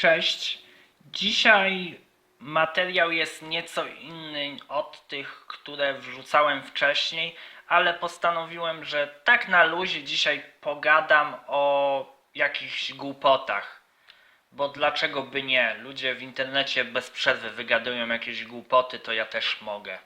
Cześć. Dzisiaj materiał jest nieco inny od tych, które wrzucałem wcześniej, ale postanowiłem, że tak na luzie dzisiaj pogadam o jakichś głupotach. Bo dlaczego by nie? Ludzie w internecie bez przerwy wygadują jakieś głupoty, to ja też mogę.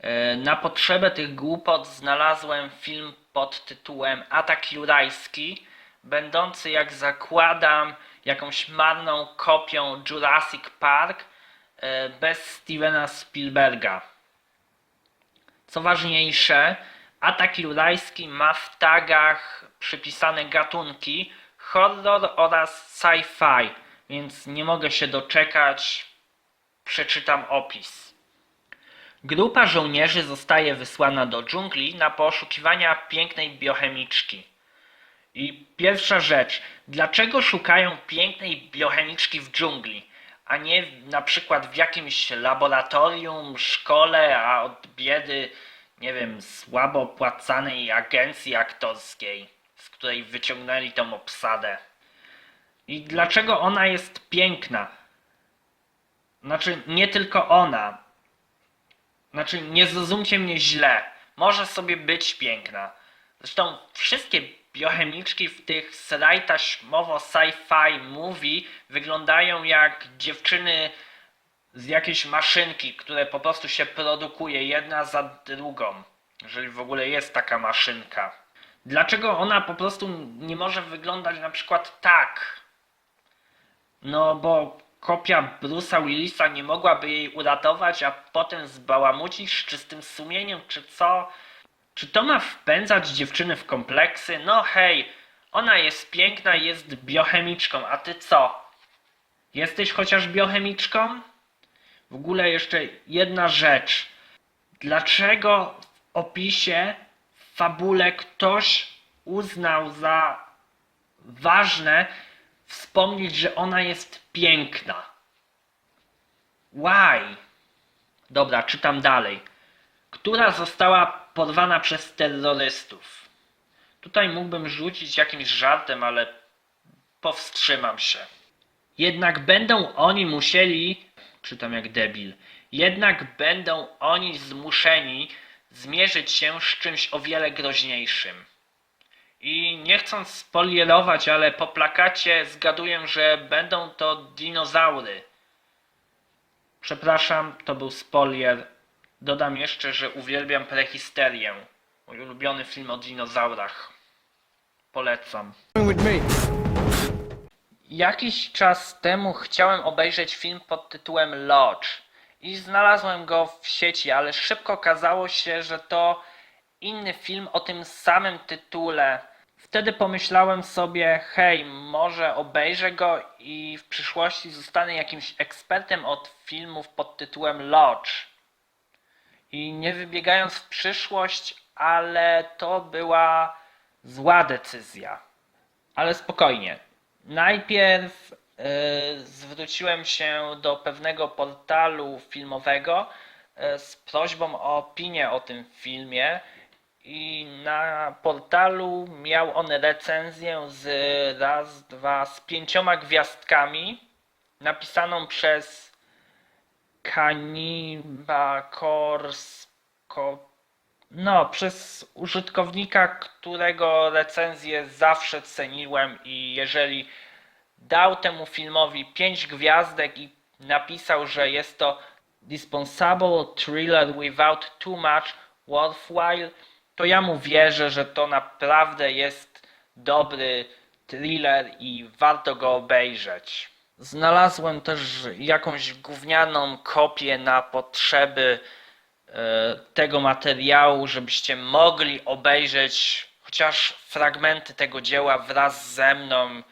E, Na potrzebę tych głupot znalazłem film pod tytułem Atak Jurajski, będący jak zakładam jakąś marną kopią Jurassic Park e, bez Stevena Spielberga. Co ważniejsze, Atak Jurajski ma w tagach przypisane gatunki horror oraz sci-fi, więc nie mogę się doczekać. Przeczytam opis. Grupa żołnierzy zostaje wysłana do dżungli na poszukiwania pięknej biochemiczki. I pierwsza rzecz, dlaczego szukają pięknej biochemiczki w dżungli, a nie na przykład w jakimś laboratorium, szkole, a od biedy, nie wiem, słabo opłacanej agencji aktorskiej, z której wyciągnęli tą obsadę? I dlaczego ona jest piękna? Znaczy, nie tylko ona, znaczy, nie zrozumcie mnie źle. Może sobie być piękna. Zresztą wszystkie biochemiczki w tych slajtaśmowo sci-fi movie wyglądają jak dziewczyny z jakiejś maszynki, które po prostu się produkuje jedna za drugą. Jeżeli w ogóle jest taka maszynka. Dlaczego ona po prostu nie może wyglądać na przykład tak? No bo kopia Bruce'a Willisa nie mogłaby jej uratować, a potem zbałamucić z czystym sumieniem, czy co? Czy to ma wpędzać dziewczyny w kompleksy? No hej, ona jest piękna jest biochemiczką, a ty co? Jesteś chociaż biochemiczką? W ogóle jeszcze jedna rzecz. Dlaczego w opisie, w fabule ktoś uznał za ważne wspomnieć, że ona jest piękna. Why? Dobra, czytam dalej. Która została porwana przez terrorystów. Tutaj mógłbym rzucić jakimś żartem, ale powstrzymam się. Jednak będą oni musieli, czytam jak debil, jednak będą oni zmuszeni zmierzyć się z czymś o wiele groźniejszym. I nie chcąc spolierować, ale po plakacie zgaduję, że będą to dinozaury. Przepraszam, to był spolier. Dodam jeszcze, że uwielbiam prehisterię. Mój ulubiony film o dinozaurach. Polecam. Jakiś czas temu chciałem obejrzeć film pod tytułem Lodge i znalazłem go w sieci, ale szybko okazało się, że to inny film o tym samym tytule. Wtedy pomyślałem sobie, hej, może obejrzę go i w przyszłości zostanę jakimś ekspertem od filmów pod tytułem Lodge. I nie wybiegając w przyszłość, ale to była zła decyzja. Ale spokojnie. Najpierw y, zwróciłem się do pewnego portalu filmowego y, z prośbą o opinię o tym filmie i na portalu miał on recenzję z raz, dwa, z pięcioma gwiazdkami napisaną przez Kaniba Korsko no, przez użytkownika, którego recenzję zawsze ceniłem i jeżeli dał temu filmowi 5 gwiazdek i napisał, że jest to dispensable thriller without too much worthwhile, to ja mu wierzę, że to naprawdę jest dobry thriller i warto go obejrzeć. Znalazłem też jakąś gównianą kopię na potrzeby e, tego materiału, żebyście mogli obejrzeć chociaż fragmenty tego dzieła wraz ze mną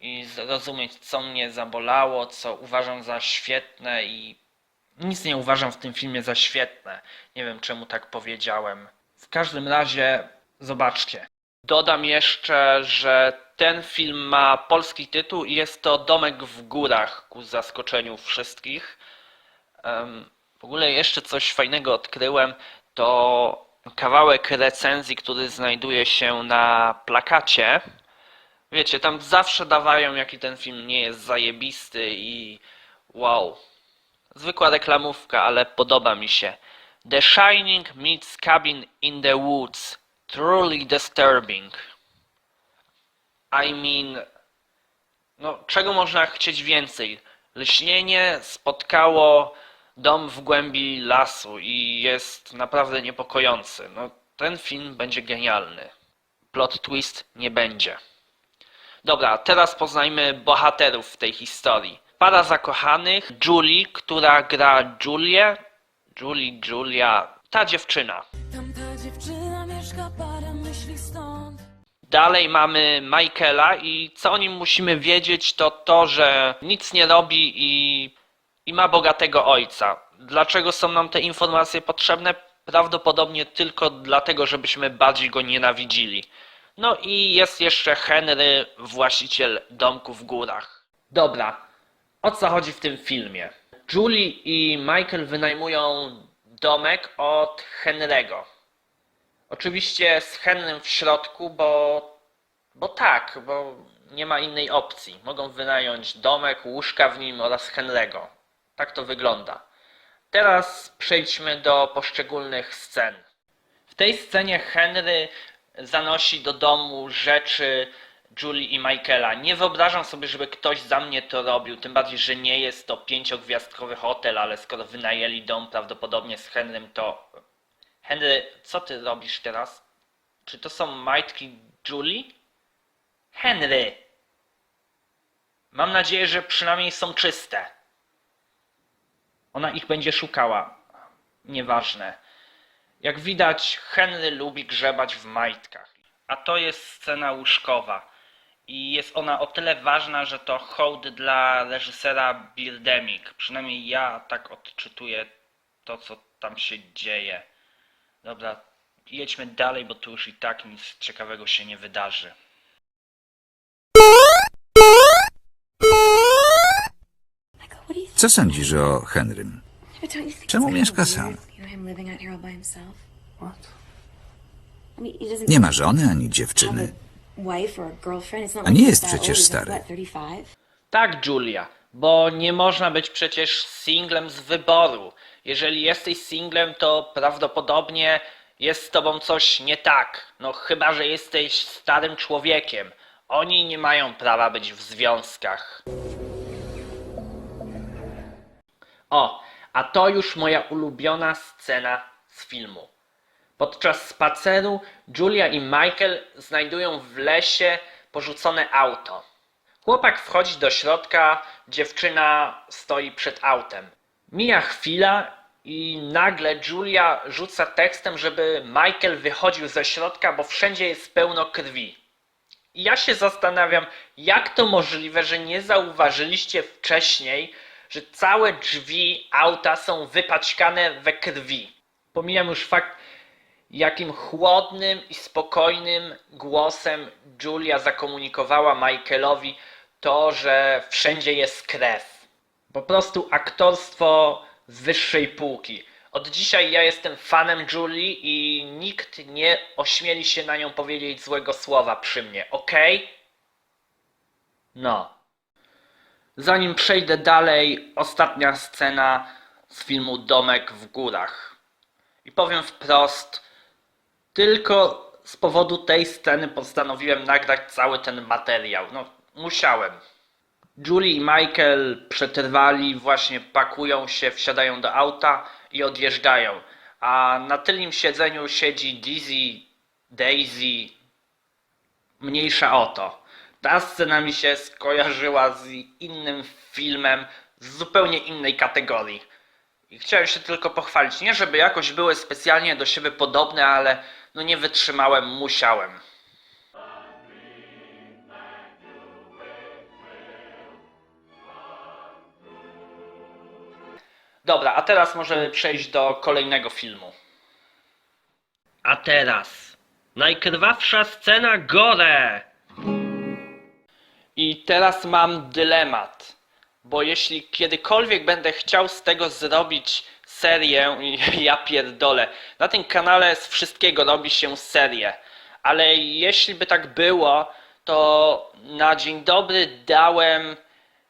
i zrozumieć, co mnie zabolało, co uważam za świetne i nic nie uważam w tym filmie za świetne. Nie wiem, czemu tak powiedziałem. W każdym razie, zobaczcie. Dodam jeszcze, że ten film ma polski tytuł i jest to Domek w górach, ku zaskoczeniu wszystkich. W ogóle jeszcze coś fajnego odkryłem, to kawałek recenzji, który znajduje się na plakacie. Wiecie, tam zawsze dawają, jaki ten film nie jest zajebisty i wow. Zwykła reklamówka, ale podoba mi się. The Shining meets Cabin in the Woods. Truly disturbing. I mean, no czego można chcieć więcej? Lśnienie spotkało dom w głębi lasu i jest naprawdę niepokojący. No ten film będzie genialny. Plot twist nie będzie. Dobra, teraz poznajmy bohaterów w tej historii. Para zakochanych, Julie, która gra Julię. Julie, Julia, ta dziewczyna. Dalej mamy Michaela i co o nim musimy wiedzieć to to, że nic nie robi i, i ma bogatego ojca. Dlaczego są nam te informacje potrzebne? Prawdopodobnie tylko dlatego, żebyśmy bardziej go nienawidzili. No i jest jeszcze Henry, właściciel domku w górach. Dobra, o co chodzi w tym filmie? Julie i Michael wynajmują domek od Henry'ego. Oczywiście z Henrym w środku, bo, bo tak, bo nie ma innej opcji. Mogą wynająć domek, łóżka w nim oraz Henry'ego. Tak to wygląda. Teraz przejdźmy do poszczególnych scen. W tej scenie Henry zanosi do domu rzeczy Julie i Michaela. Nie wyobrażam sobie, żeby ktoś za mnie to robił, tym bardziej, że nie jest to pięciogwiazdkowy hotel, ale skoro wynajęli dom prawdopodobnie z Henrym, to... Henry, co ty robisz teraz? Czy to są majtki Julie? Henry! Mam nadzieję, że przynajmniej są czyste. Ona ich będzie szukała. Nieważne. Jak widać, Henry lubi grzebać w majtkach. A to jest scena łóżkowa. I jest ona o tyle ważna, że to hołd dla reżysera Birdemic. Przynajmniej ja tak odczytuję to, co tam się dzieje. Dobra, jedźmy dalej, bo tu już i tak nic ciekawego się nie wydarzy. Co sądzisz o Henrym? Czemu mieszka sam? Nie ma żony ani dziewczyny. a nie jest przecież stary. What, 35? Tak, Julia, bo nie można być przecież singlem z wyboru. Jeżeli jesteś singlem, to prawdopodobnie jest z tobą coś nie tak. No chyba, że jesteś starym człowiekiem. Oni nie mają prawa być w związkach. O, a to już moja ulubiona scena z filmu. Podczas spaceru Julia i Michael znajdują w lesie porzucone auto. Chłopak wchodzi do środka, dziewczyna stoi przed autem. Mija chwila i nagle Julia rzuca tekstem, żeby Michael wychodził ze środka, bo wszędzie jest pełno krwi. I ja się zastanawiam, jak to możliwe, że nie zauważyliście wcześniej, że całe drzwi auta są wypaćkane we krwi. Pomijam już fakt, jakim chłodnym i spokojnym głosem Julia zakomunikowała Michaelowi to, że wszędzie jest krew. Po prostu aktorstwo z wyższej półki. Od dzisiaj ja jestem fanem Julie i nikt nie ośmieli się na nią powiedzieć złego słowa przy mnie, ok? No. Zanim przejdę dalej, ostatnia scena z filmu Domek w górach. I powiem wprost, tylko z powodu tej sceny postanowiłem nagrać cały ten materiał. No, musiałem. Julie i Michael przetrwali, właśnie pakują się, wsiadają do auta i odjeżdżają. A na tylnym siedzeniu siedzi Dizzy, Daisy, mniejsza o to. Ta scena mi się skojarzyła z innym filmem z zupełnie innej kategorii. I chciałem się tylko pochwalić. Nie, żeby jakoś były specjalnie do siebie podobne, ale no nie wytrzymałem, musiałem. Dobra, a teraz możemy przejść do kolejnego filmu. A teraz najkrwawsza scena gore. I teraz mam dylemat, bo jeśli kiedykolwiek będę chciał z tego zrobić serię, ja pierdolę, na tym kanale z wszystkiego robi się serię, ale jeśli by tak było, to na dzień dobry dałem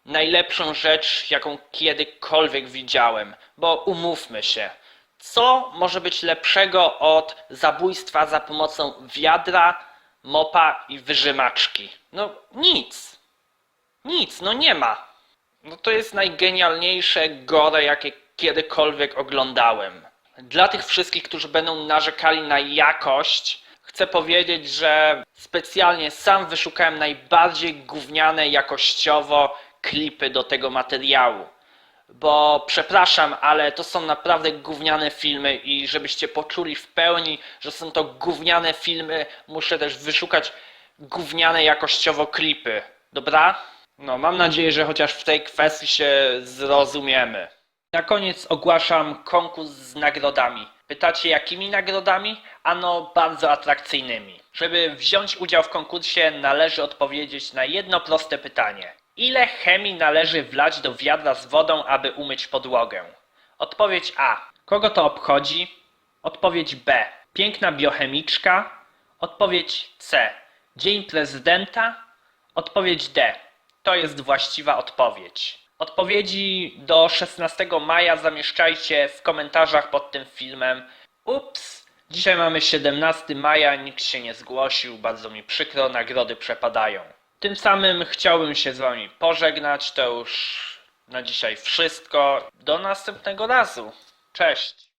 najlepszą rzecz, jaką kiedykolwiek widziałem. Bo umówmy się, co może być lepszego od zabójstwa za pomocą wiadra, mopa i wyżymaczki? No nic. Nic, no nie ma. No to jest najgenialniejsze gore, jakie kiedykolwiek oglądałem. Dla tych wszystkich, którzy będą narzekali na jakość, chcę powiedzieć, że specjalnie sam wyszukałem najbardziej gówniane jakościowo klipy do tego materiału. Bo przepraszam, ale to są naprawdę gówniane filmy i żebyście poczuli w pełni, że są to gówniane filmy, muszę też wyszukać gówniane jakościowo klipy. Dobra? No, mam nadzieję, że chociaż w tej kwestii się zrozumiemy. Na koniec ogłaszam konkurs z nagrodami. Pytacie jakimi nagrodami? Ano bardzo atrakcyjnymi. Żeby wziąć udział w konkursie należy odpowiedzieć na jedno proste pytanie. Ile chemii należy wlać do wiadra z wodą, aby umyć podłogę? Odpowiedź A. Kogo to obchodzi? Odpowiedź B. Piękna biochemiczka. Odpowiedź C. Dzień prezydenta. Odpowiedź D. To jest właściwa odpowiedź. Odpowiedzi do 16 maja zamieszczajcie w komentarzach pod tym filmem. Ups, dzisiaj mamy 17 maja, nikt się nie zgłosił, bardzo mi przykro, nagrody przepadają. Tym samym chciałbym się z wami pożegnać, to już na dzisiaj wszystko. Do następnego razu. Cześć.